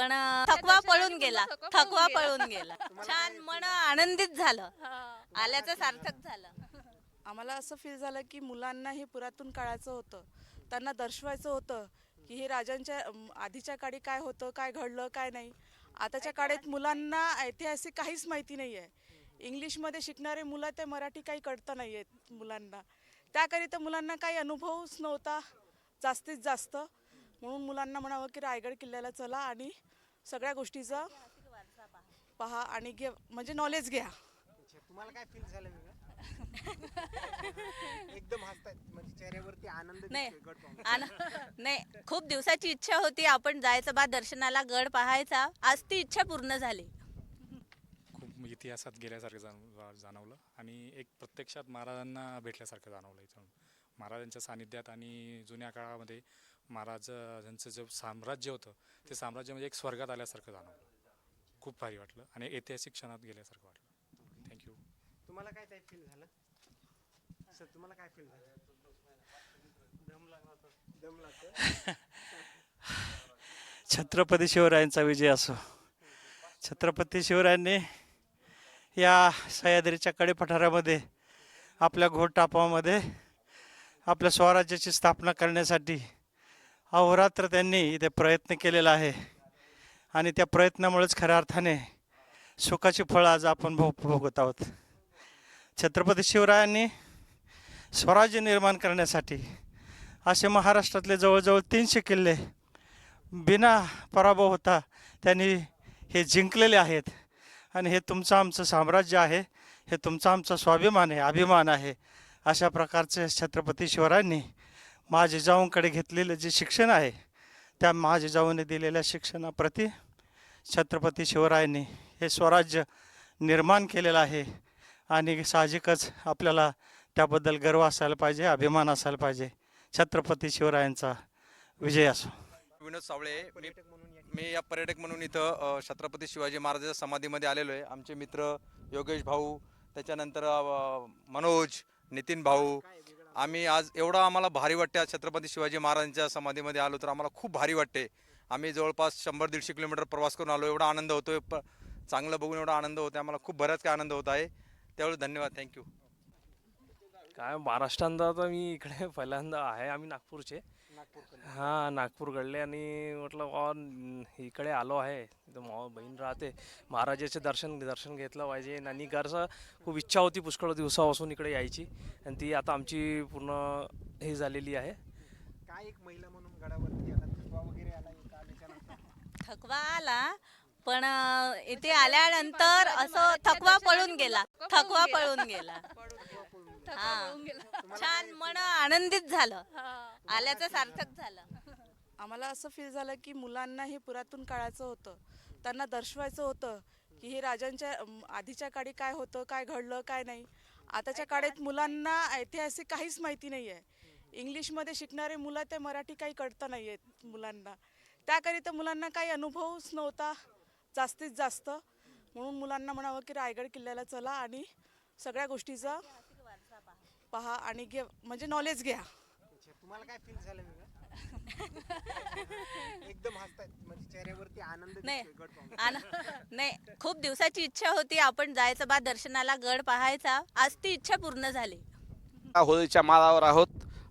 पण थकवा पळून गेला. थकवा पळून गेला. छान मन आनंदित झालं. आल्याचं सार्थक झालं. आम्हाला असं फील झालं की मुलांना हे पुरातन काळाचं होतं. त्यांना दर्शवायचं होतं की हे राजांच्या आधीच्या काळी काय होतं काय घडलं काय नाही. आताच्या काळात मुलांना ऐतिहासिक काहीच माहिती नाही आहे इंग्लिशमध्ये शिकणारे मुलं ते मराठी काही कळतं नाही आहेत मुलांना. त्याकरिता मुलांना काही अनुभवच नव्हता जास्तीत जास्त. म्हणून मुलांना म्हणावं की रायगड किल्ल्याला चला आणि सगळ्या गोष्टीचा पहा आणि घे म्हणजे नॉलेज घ्या. अच्छा, तुम्हाला काय फील झालं वेगळं? एकदम हसतायत म्हणजे चेहऱ्यावरती आनंद नाही दिसतोय गड पाहून. आन- नाही खूप दिवसाची इच्छा होती आपण जायचं बा दर्शनाला गड पाहायचा. आज ती इच्छा पूर्ण झाली. खूप इतिहासात गेल्यासारखं जाण जाणवलं आणि एक प्रत्यक्षात महाराजांना भेटल्यासारखं जाणवलं इथून. महाराजांच्या सानिध्यात आणि जुन्या काळामध्ये महाराजांचं जे साम्राज्य होतं ते साम्राज्य म्हणजे एक स्वर्गात आल्यासारखं जाणवलं. खूप भारी वाटलं आणि ऐतिहासिक क्षणात गेल्यासारखं वाटलं. थँक्यू तुम्हाला काय काय फील झालं? सर तुम्हाला काय फील झालं? दम लागतो? छत्रपती शिवरायांचा विजय असो. छत्रपती शिवरायांनी या सह्याद्रीच्या कडेपठारामध्ये आपल्या घोटापामध्ये आपल्या स्वराज्याची स्थापना करण्यासाठी अहोरात्र त्यांनी इथे प्रयत्न केलेला आहे. आणि त्या प्रयत्नामुळेच खऱ्या अर्थाने सुखाची फळं आज आपण भोग भोगत आहोत. छत्रपती शिवरायांनी स्वराज्य निर्माण करण्यासाठी असे महाराष्ट्रातले जवळजवळ तीनशे किल्ले बिना पराभव होता त्यांनी हे जिंकलेले आहेत. आणि हे तुमचं आमचं साम्राज्य आहे. हे तुमचा आमचा स्वाभिमान आहे अभिमान आहे. अशा प्रकारचे छत्रपती शिवरायांनी महाजिजाऊंकडे घेतलेलं जे शिक्षण आहे त्या महाजिजाऊने दिलेल्या शिक्षणाप्रती छत्रपती शिवरायांनी हे स्वराज्य निर्माण केलेलं आहे आणि साहजिकच आपल्याला त्याबद्दल गर्व असायला पाहिजे अभिमान असायला पाहिजे. छत्रपती शिवरायांचा विजय असो. विनोद सावळे मी मी या पर्यटक म्हणून इथं छत्रपती शिवाजी महाराजांच्या समाधीमध्ये आलेलो आहे. आमचे मित्र योगेश भाऊ त्याच्यानंतर मनोज नितीन भाऊ आम्ही आज एवढं आम्हाला भारी वाटते छत्रपती शिवाजी महाराजांच्या समाधीमध्ये आलो तर आम्हाला खूप भारी वाटते आम्ही जवळपास शंभर दीडशे किलोमीटर प्रवास करून आलो. एवढा आनंद होतोय. प चांगलं बघून एवढा आनंद होतो आम्हाला खूप बराच काय आनंद होत आहे. त्यावेळी धन्यवाद. थँक्यू काय महाराष्ट्रात आता मी इकडे पहिल्यांदा आहे. आम्ही नागपूरचे. हां नागपूरकडले आणि म्हटलं बा न- इकडे आलो आहे. माव बहीण राहते. महाराजाचे दर्शन दर्शन घेतलं पाहिजे. आणि घरचं खूप इच्छा होती पुष्कळ दिवसापासून इकडे यायची. आणि ती आता आमची पूर्ण हे झालेली आहे. काय एक महिला म्हणून गडावरती आला थकवा वगैरे आला इथं थकवा आला पण अं, इथे आल्यानंतर असं थकवा पळून गेला. थकवा पळून गेला. हा. छान मन आनंदित झालं. आल्याचं सार्थक झालं. आम्हाला असं फील झालं की मुलांना हे पुरातन काळाचं होतं. त्यांना दर्शवायचं होतं की हे राजांच्या अम, आधीच्या काळी काय होतं काय घडलं काय नाही. आताच्या काळात मुलांना ऐतिहासिक काहीच माहिती नाही आहे इंग्लिशमध्ये शिकणारे मुलं ते मराठी काही कळतं नाही आहेत मुलांना. त्याकरिता मुलांना काही अनुभवच नव्हता जास्तीत जास्त. म्हणून मुलांना म्हणावं की रायगड किल्ल्याला चला आणि सगळ्या गोष्टीचा पहा आणि घे म्हणजे नॉलेज घ्या. अच्छा, तुम्हाला काय फील झालं वेगळं? एकदम म्हणजे चेहऱ्यावरती आनंद नाही दिसतोय गड पाहून. आन- नाही खूप दिवसाची इच्छा होती आपण जायचं बा दर्शनाला गड पाहायचा. आज ती इच्छा पूर्ण झाली. होळीच्या माळावर आहोत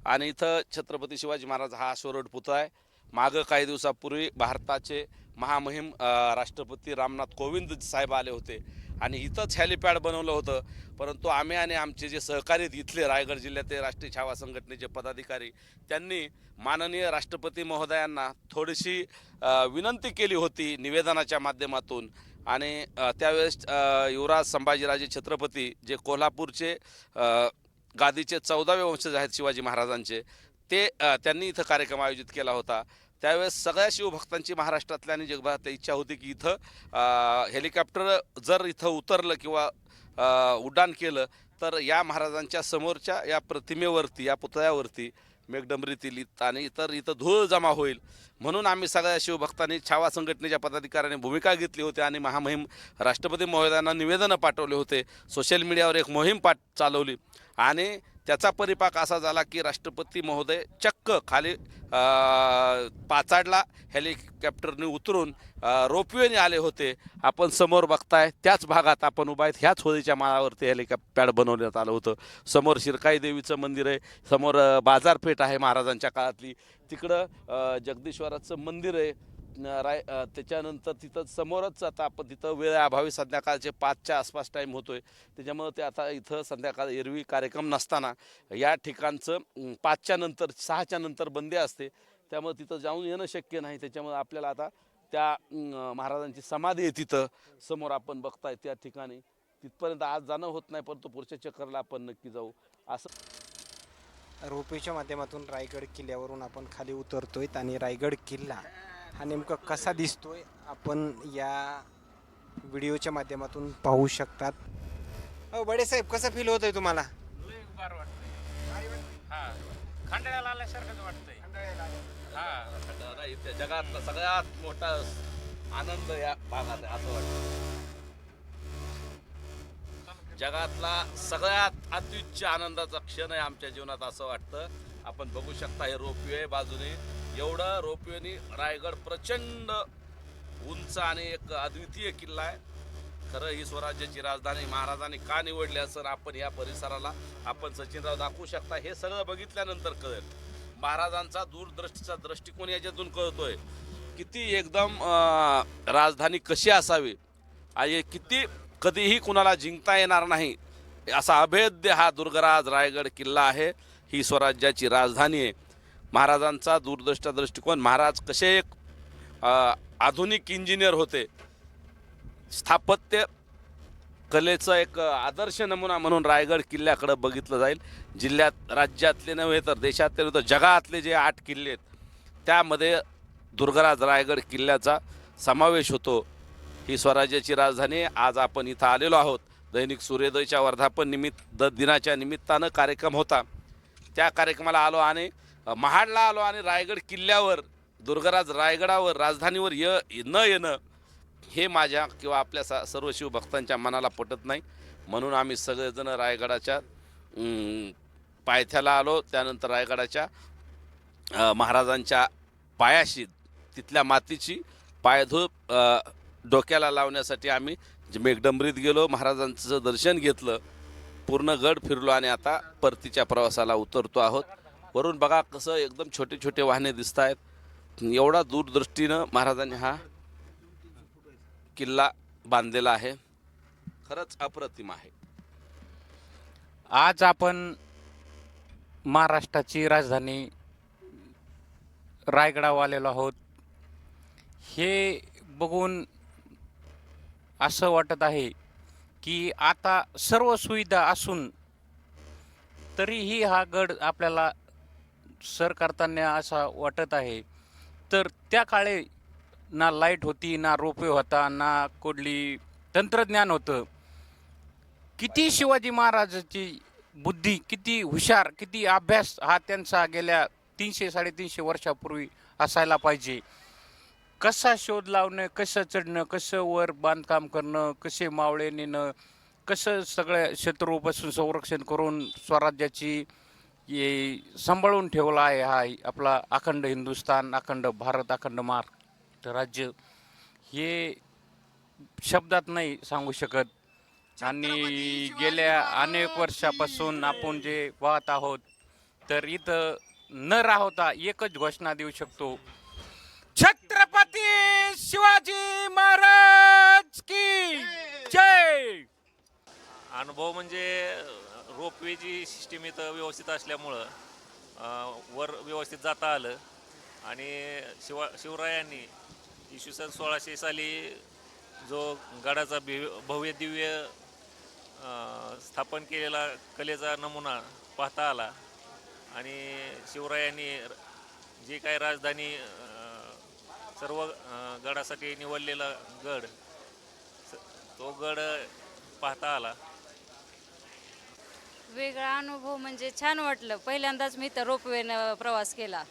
आणि इथं छत्रपती शिवाजी महाराज हा अश्वरोड पुतळा आहे. मागं काही दिवसापूर्वी भारताचे महामहिम अ, राष्ट्रपती रामनाथ कोविंद साहेब आले होते. आणि इथंच हॅलिपॅड बनवलं होतं. परंतु आम्ही आणि आमचे जे सहकारी इथले रायगड जिल्ह्यातील राष्ट्रीय छावा संघटनेचे पदाधिकारी त्यांनी माननीय राष्ट्रपती महोदयांना थोडीशी विनंती केली होती निवेदनाच्या माध्यमातून. आणि त्यावेळेस युवराज संभाजीराजे छत्रपती जे कोल्हापूरचे गादीचे चौदावे वंशज आहेत शिवाजी महाराजांचे ते त्यांनी इथं कार्यक्रम आयोजित केला होता. त्यावेळेस सगळ्या शिवभक्तांची महाराष्ट्रातल्या आणि जगभरात इच्छा होती की इथं हेलिकॉप्टर जर इथं उतरलं किंवा उड्डाण केलं तर या महाराजांच्या समोरच्या या प्रतिमेवरती या पुतळ्यावरती मेघडंबरीतील इत- आणि इतर इथं धूळ जमा होईल. म्हणून आम्ही सगळ्या शिवभक्तांनी छावा संघटनेच्या पदाधिकाऱ्यांनी भूमिका घेतली होती आणि महामहिम राष्ट्रपती महोदयांना निवेदनं पाठवले होते. सोशल मीडियावर एक मोहीम पाठ चालवली. आणि त्याचा परिपाक असा झाला की राष्ट्रपती महोदय चक्क खाली पाचाडला हेलिकॉप्टरने उतरून रोपवेने आले होते. आपण समोर बघताय त्याच भागात आपण उभा आहेत. ह्याच होळीच्या माळावरती हेलिकॉप्टॅड बनवण्यात आलं होतं. समोर शिरकाई देवीचं मंदिर आहे. समोर बाजारपेठ आहे महाराजांच्या काळातली. तिकडं जगदीश्वराचं मंदिर आहे. राय त्याच्यानंतर तिथं समोरच आता आपण तिथं वेळ अभावी संध्याकाळचे पाचच्या आसपास टाईम होतोय. त्याच्यामुळं ते आता इथं संध्याकाळ एरवी कार्यक्रम नसताना या ठिकाणचं पाचच्या नंतर सहाच्या नंतर बंदी असते. त्यामुळे तिथं जाऊन येणं शक्य नाही. त्याच्यामुळे आपल्याला आता त्या महाराजांची समाधी आहे तिथं. समोर आपण बघताय त्या ठिकाणी. तिथपर्यंत आज जाणं होत नाही परंतु पुढच्या चक्करला आपण नक्की जाऊ. असं रोपेच्या माध्यमातून रायगड किल्ल्यावरून आपण खाली उतरतोय आणि रायगड किल्ला हा नेमका कसा दिसतोय आपण या व्हिडिओच्या माध्यमातून पाहू शकतात. हो बडे साहेब कसं फील होतंय तुम्हाला? फार वाटतंय. हा. खंडाळ्याला आल्यासारखंच वाटतंय. हा. इथे जगातला सगळ्यात मोठा आनंद या भागात आहे असं वाटतं जगातला सगळ्यात अत्युच्च आनंदाचा क्षण आहे आमच्या जीवनात असं वाटतं. आपण बघू शकता हे रोपवे बाजूने एवढं रोपवेनी रायगड प्रचंड उंच आणि एक अद्वितीय किल्ला आहे. खरं ही स्वराज्याची राजधानी महाराजांनी का निवडली असं आपण या परिसराला आपण सचिनराव दाखवू शकता. हे सगळं बघितल्यानंतर कळेल. महाराजांचा दूरदृष्टीचा दृष्टिकोन याच्यातून कळतोय. किती एकदम राजधानी कशी असावी? आणि किती कधीही कुणाला जिंकता येणार नाही. असा अभेद्य हा दुर्गराज रायगड किल्ला आहे. ही स्वराज्याची राजधानी आहे. महाराजांचा दूरदृष्टा दृष्टिकोन. महाराज कसे एक आधुनिक इंजिनियर होते. स्थापत्य कलेचं एक आदर्श नमुना म्हणून रायगड किल्ल्याकडं बघितलं जाईल. जिल्ह्यात राज्यातले नव्हे तर देशातले तर जगातले जे आठ किल्ले आहेत त्यामध्ये दुर्गराज रायगड किल्ल्याचा समावेश होतो. ही स्वराज्याची राजधानी आज आपण इथं आलेलो आहोत. दैनिक सूर्योदयच्या वर्धापन निमित्त द दिनाच्या निमित्तानं कार्यक्रम होता. त्या कार्यक्रमाला आलो आणि महाडला आलो आणि रायगड किल्ल्यावर दुर्गराज रायगडावर राजधानीवर य न येणं हे माझ्या किंवा आपल्या सा सर्व शिवभक्तांच्या मनाला पटत नाही. म्हणून आम्ही सगळेजण रायगडाच्या पायथ्याला आलो. त्यानंतर रायगडाच्या महाराजांच्या पायाशी तिथल्या मातीची पायधूप डोक्याला लावण्यासाठी आम्ही मेघडंबरीत गेलो. महाराजांचं दर्शन घेतलं. पूर्ण गड फिरलो आणि आता परतीच्या प्रवासाला उतरतो आहोत. वरून बघा कसं एकदम छोटे छोटे वाहने दिसत आहेत एवढा दूरदृष्टीनं महाराजांनी हा किल्ला बांधलेला आहे. खरंच अप्रतिम आहे. आज आपण महाराष्ट्राची राजधानी रायगडावर आलेलो आहोत. हे बघून असं वाटत आहे की आता सर्व सुविधा असून तरीही हा गड आपल्याला सर करताना असा वाटत आहे. तर त्या काळी ना लाइट होती ना रोपे होता ना कुठली तंत्रज्ञान होतं. किती शिवाजी महाराजाची बुद्धी किती हुशार किती अभ्यास हा त्यांचा गेल्या तीनशे साडेतीनशे वर्षापूर्वी असायला पाहिजे. कसा शोध लावणं कसं चढणं कसं वर बांधकाम करणं कसे मावळे नेणं कसं सगळ्या शत्रूपासून संरक्षण करून स्वराज्याची सांभाळून ठेवला आहे हा आपला अखंड हिंदुस्थान अखंड भारत अखंड महाराष्ट्र राज्य. हे शब्दात नाही सांगू शकत. आणि गेल्या अनेक वर्षापासून आपण जे पाहत आहोत तर इथं न राहता एकच घोषणा देऊ शकतो. छत्रपती शिवाजी महाराज की जय! अनुभव म्हणजे रोपवेची सिस्टीम इथं व्यवस्थित असल्यामुळं वर व्यवस्थित जाता आलं. आणि शिवा शिवरायांनी इसवी सन सोळाशे साली जो गडाचा भि भव्य दिव्य स्थापन केलेला कलेचा नमुना पाहता आला. आणि शिवरायांनी र- जी काय राजधानी सर्व गडासाठी निवडलेला गड स- तो गड पाहता आला. वेगळा अनुभव म्हणजे छान वाटलं. पहिल्यांदाच मी तर रोपवेनं प्रवास केला.